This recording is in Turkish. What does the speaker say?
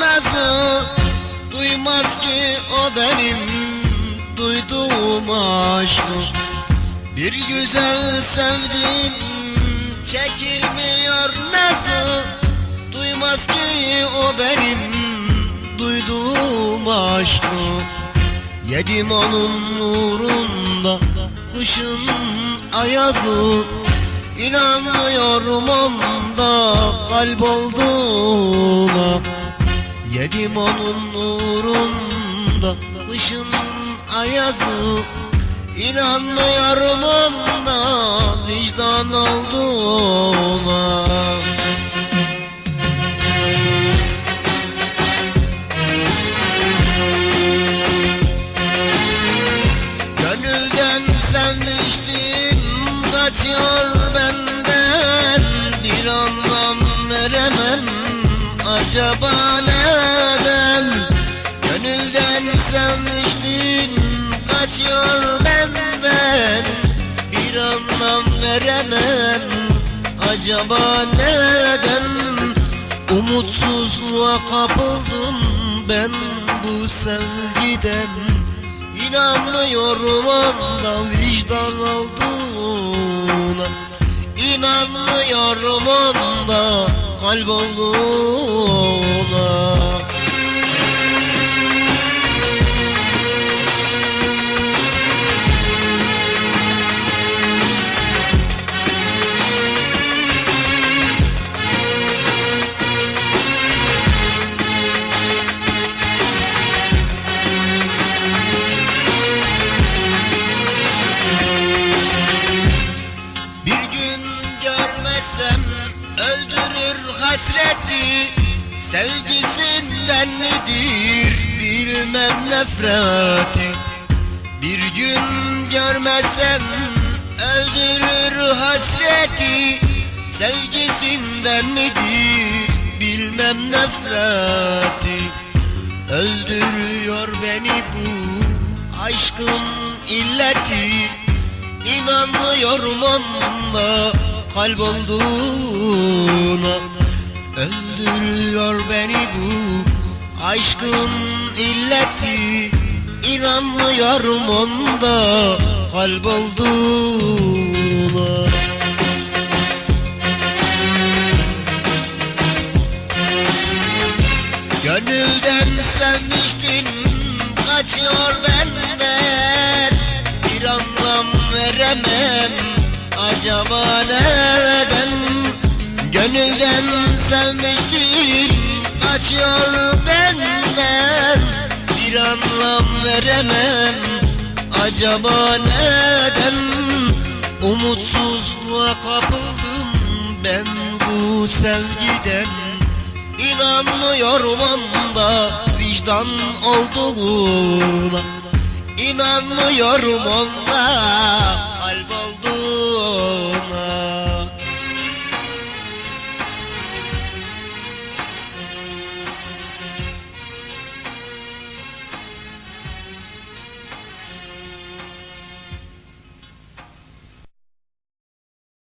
nasıl Duymaz ki o benim duyduğum aşkı. Bir güzel sevdim çekilmiyor nasıl Duymaz ki o benim duyduğum aşkı. Yedim onun nurunda kışın ayazı İnanmıyorum onda kalp olduğuna Yedim onun nurunda kışın ayazı. İnanmıyorum onda vicdan olduğuna Gönülden senmiştim kaçıyor benden acaba neden Gönülden senmiştim kaçıyor benden Bir anlam veremem. Acaba neden Umutsuzluğa kapıldım ben bu sevgiden? İnanmıyorum onda vicdan olduğuna İnanmıyorum onda kalp Sevgisinden midir bilmem nefreti Bir gün görmesem öldürür hasreti. Sevgisinden midir bilmem nefreti Öldürüyor beni bu aşkın illeti. İnanmıyorum onda kalp olduğuna Öldürüyor beni bu aşkın illeti. İnanmıyorum onda kalp olduğuna Gönülden sevmiştin kaçıyor benden. Bir anlam veremem acaba neden Gönülden sevmiştin kaçıyor benden. Bir anlam veremem acaba neden? Umutsuzluğa kapıldım ben bu sevgiden. İnanmıyorum onda vicdan olduğuna İnanmıyorum onda